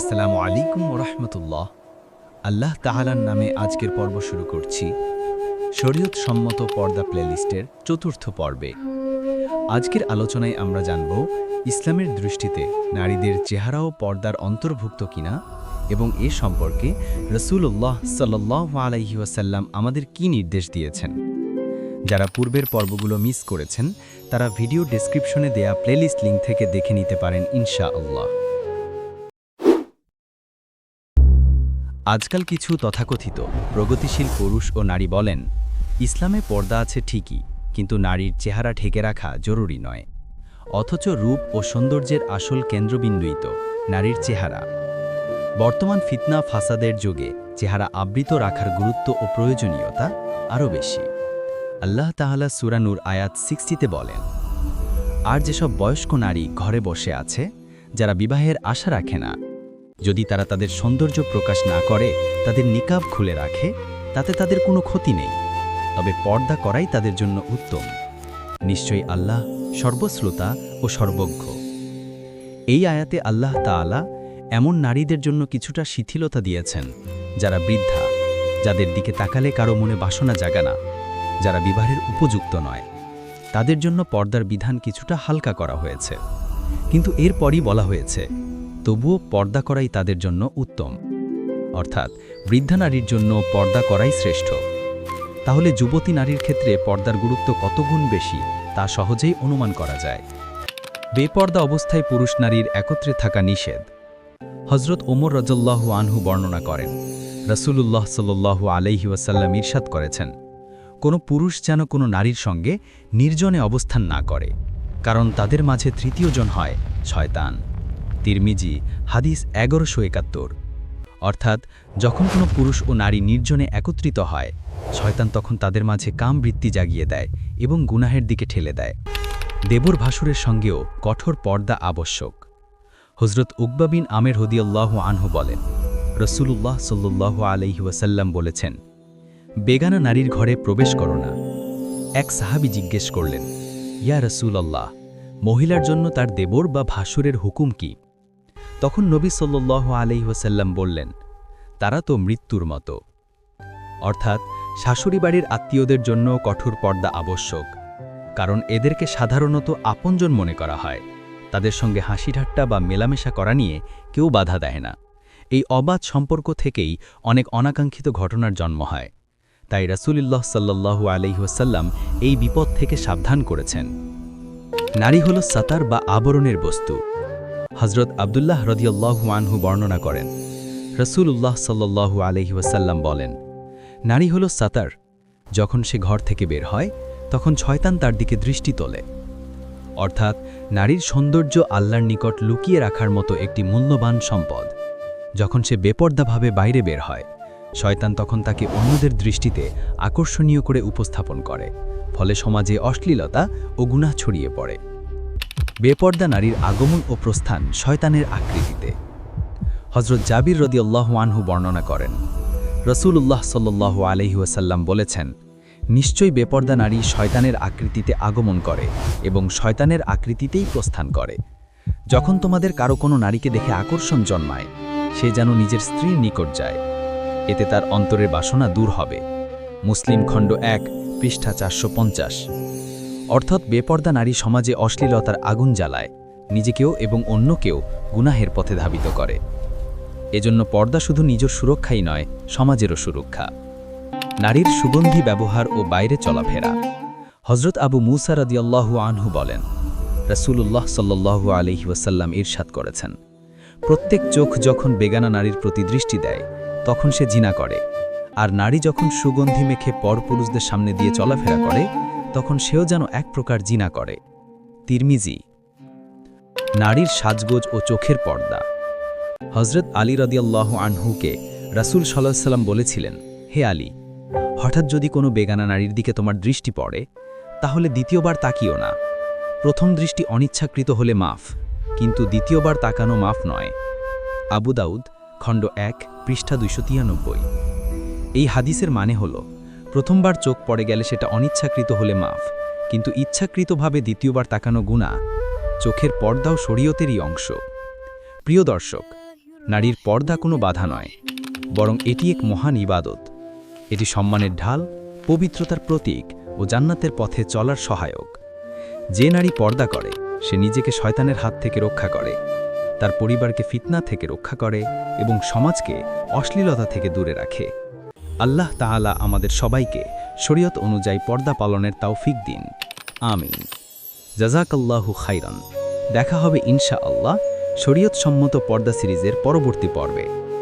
আসসালামু আলাইকুম রহমতুল্লাহ। আল্লাহ তাহালার নামে আজকের পর্ব শুরু করছি শরীয়ত সম্মত পর্দা প্লেলিস্টের চতুর্থ পর্বে। আজকের আলোচনায় আমরা জানব ইসলামের দৃষ্টিতে নারীদের চেহারাও পর্দার অন্তর্ভুক্ত কিনা এবং এ সম্পর্কে রসুল্লাহ সাল্লাহ আলাইহি ওয়াসাল্লাম আমাদের কি নির্দেশ দিয়েছেন। যারা পূর্বের পর্বগুলো মিস করেছেন, তারা ভিডিও ডেসক্রিপশনে দেয়া প্লেলিস্ট লিঙ্ক থেকে দেখে নিতে পারেন ইনশা আল্লাহ আজকাল কিছু তথাকথিত প্রগতিশীল পুরুষ ও নারী বলেন, ইসলামে পর্দা আছে ঠিকই, কিন্তু নারীর চেহারা ঢেকে রাখা জরুরি নয়। অথচ রূপ ও সৌন্দর্যের আসল কেন্দ্রবিন্দুই তো নারীর চেহারা। বর্তমান ফিতনা ফাসাদের যুগে চেহারা আবৃত রাখার গুরুত্ব ও প্রয়োজনীয়তা আরও বেশি। আল্লাহ তাহলা সুরানুর আয়াত সিক্সটিতে বলেন, আর যেসব বয়স্ক নারী ঘরে বসে আছে, যারা বিবাহের আশা রাখে না যদি তারা তাদের সৌন্দর্য প্রকাশ না করে, তাদের নিকাব খুলে রাখে, তাতে তাদের কোনো ক্ষতি নেই। তবে পর্দা করাই তাদের জন্য উত্তম। নিশ্চয়ই আল্লাহ সর্বশ্রোতা ও সর্বজ্ঞ। এই আয়াতে আল্লাহ তাআলা এমন নারীদের জন্য কিছুটা শিথিলতা দিয়েছেন, যারা বৃদ্ধা, যাদের দিকে তাকালে কারও মনে বাসনা জাগা না, যারা বিবাহের উপযুক্ত নয়। তাদের জন্য পর্দার বিধান কিছুটা হালকা করা হয়েছে। কিন্তু এরপরই বলা হয়েছে তবুও পর্দা করাই তাদের জন্য উত্তম। অর্থাৎ বৃদ্ধা নারীর জন্য পর্দা করাই শ্রেষ্ঠ। তাহলে যুবতী নারীর ক্ষেত্রে পর্দার গুরুত্ব কত গুণ বেশি, তা সহজেই অনুমান করা যায়। বেপর্দা অবস্থায় পুরুষ নারীর একত্রে থাকা নিষেধ। হজরত ওমর রজল্লাহু আনহু বর্ণনা করেন, রসুলুল্লাহ সাল্লু আলাইহি ওয়াসাল্লাম ইরশাদ করেছেন, কোনো পুরুষ যেন কোনো নারীর সঙ্গে নির্জনে অবস্থান না করে, কারণ তাদের মাঝে তৃতীয়জন হয় শয়তান। তিরমিজি, হাদিস এগারোশো একাত্তর। অর্থাৎ, যখন কোনো পুরুষ ও নারী নির্জনে একত্রিত হয়, শয়তান তখন তাদের মাঝে কাম বৃত্তি জাগিয়ে দেয় এবং গুনাহের দিকে ঠেলে দেয়। দেবর ভাসুরের সঙ্গেও কঠোর পর্দা আবশ্যক। হজরত উকবা বিন আমের হদিয়াল্লাহ আনহু বলেন, রসুলুল্লাহ সাল্লু আলহি ওয়াসাল্লাম বলেছেন, বেগানা নারীর ঘরে প্রবেশ করো না। এক সাহাবি জিজ্ঞেস করলেন, ইয়া রসুল আল্লাহ মহিলার জন্য তার দেবর বা ভাসুরের হুকুম কি? তখন নবী সাল্লাহ আলহিহাসাল্লাম বললেন, তারা তো মৃত্যুর মতো। অর্থাৎ শাশুড়ি বাড়ির আত্মীয়দের জন্য কঠোর পর্দা আবশ্যক, কারণ এদেরকে সাধারণত আপনজন মনে করা হয়। তাদের সঙ্গে হাসি ঠাট্টা বা মেলামেশা করা নিয়ে কেউ বাধা দেয় না। এই অবাধ সম্পর্ক থেকেই অনেক অনাকাঙ্ক্ষিত ঘটনার জন্ম হয়। তাই রাসুলিল্লাহ সাল্লাহু আলহিহাসাল্লাম এই বিপদ থেকে সাবধান করেছেন। নারী হল সাতার বা আবরণের বস্তু। হজরত আবদুল্লাহ রদিয়াল্লাহু আনহু বর্ণনা করেন। রসুল্লাহ সাল্লু আলহিউসাল্লাম বলেন, নারী হল সাতার। যখন সে ঘর থেকে বের হয়, তখন ছয়তান তার দিকে দৃষ্টি তোলে। অর্থাৎ, নারীর সৌন্দর্য আল্লাহর নিকট লুকিয়ে রাখার মতো একটি মূল্যবান সম্পদ। যখন সে বেপর্দাভাবে বাইরে বের হয়, শয়তান তখন তাকে অন্যদের দৃষ্টিতে আকর্ষণীয় করে উপস্থাপন করে। ফলে সমাজে অশ্লীলতা ও গুনাহ ছড়িয়ে পড়ে। বেপর্দা নারীর আগমন ও প্রস্থান শয়তানের আকৃতিতে। হজরত জাবির রদিয়াল্লাহ আনহু বর্ণনা করেন রসুল রসুল্লাহ সাল্লু আলহিউসাল্লাম বলেছেন, নিশ্চয়ই বেপর্দা নারী শয়তানের আকৃতিতে আগমন করে এবং শয়তানের আকৃতিতেই প্রস্থান করে। যখন তোমাদের কারও কোনো নারীকে দেখে আকর্ষণ জন্মায়, সে যেন নিজের স্ত্রীর নিকট যায়। এতে তার অন্তরের বাসনা দূর হবে। মুসলিম খণ্ড এক, পৃষ্ঠা চারশো পঞ্চাশ। অর্থাৎ বেপর্দা নারী সমাজে অশ্লীলতার আগুন জ্বালায়, নিজেকেও এবং অন্যকেও গুনাহের পথে ধাবিত করে। এজন্য পর্দা শুধু নিজের সুরক্ষাই নয়, সমাজেরও সুরক্ষা। নারীর সুগন্ধি ব্যবহার ও বাইরে চলাফেরা। হজরত আবু মুসা রদিয়াল্লাহু আনহু বলেন রসুল্লাহ সাল্লু আলহি ওয়াসাল্লাম ইরশাদ করেছেন, প্রত্যেক চোখ যখন বেগানা নারীর প্রতি দৃষ্টি দেয়, তখন সে জিনা করে, আর নারী যখন সুগন্ধি মেখে পরপুরুষদের সামনে দিয়ে চলাফেরা করে তখন সেও যেন এক প্রকার জিনা করে। তিরমিজি, নারীর সাজগোজ ও চোখের পর্দা। হজরত আলী রদিয়াল্লাহ আনহুকে রাসুল সাল্লাহ সাল্লাম বলেছিলেন, হে আলী, হঠাৎ যদি কোনো বেগানা নারীর দিকে তোমার দৃষ্টি পড়ে, তাহলে দ্বিতীয়বার তাকিও না। প্রথম দৃষ্টি অনিচ্ছাকৃত হলে মাফ, কিন্তু দ্বিতীয়বার তাকানো মাফ নয়। আবু দাউদ, খণ্ড এক, পৃষ্ঠা দুইশো তিরানব্বই। এই হাদিসের মানে হল প্রথমবার চোখ পড়ে গেলে সেটা অনিচ্ছাকৃত হলে মাফ। কিন্তু ইচ্ছাকৃতভাবে দ্বিতীয়বার তাকানো গুণা চোখের পর্দাও শরীয়তেরই অংশ। প্রিয় দর্শক, নারীর পর্দা কোনো বাধা নয়, বরং এটি এক মহান ইবাদত। এটি সম্মানের ঢাল, পবিত্রতার প্রতীক ও জান্নাতের পথে চলার সহায়ক। যে নারী পর্দা করে, সে নিজেকে শয়তানের হাত থেকে রক্ষা করে, তার পরিবারকে ফিতনা থেকে রক্ষা করে এবং সমাজকে অশ্লীলতা থেকে দূরে রাখে। আল্লাহ তাআলা আমাদের সবাইকে শরীয়ত অনুযায়ী পর্দা পালনের তৌফিক দিন। আমিন। জাজাকাল্লাহু খাইরান। দেখা হবে ইনশা আল্লাহ শরীয়ত সম্মত পর্দা সিরিজের পরবর্তী পর্বে।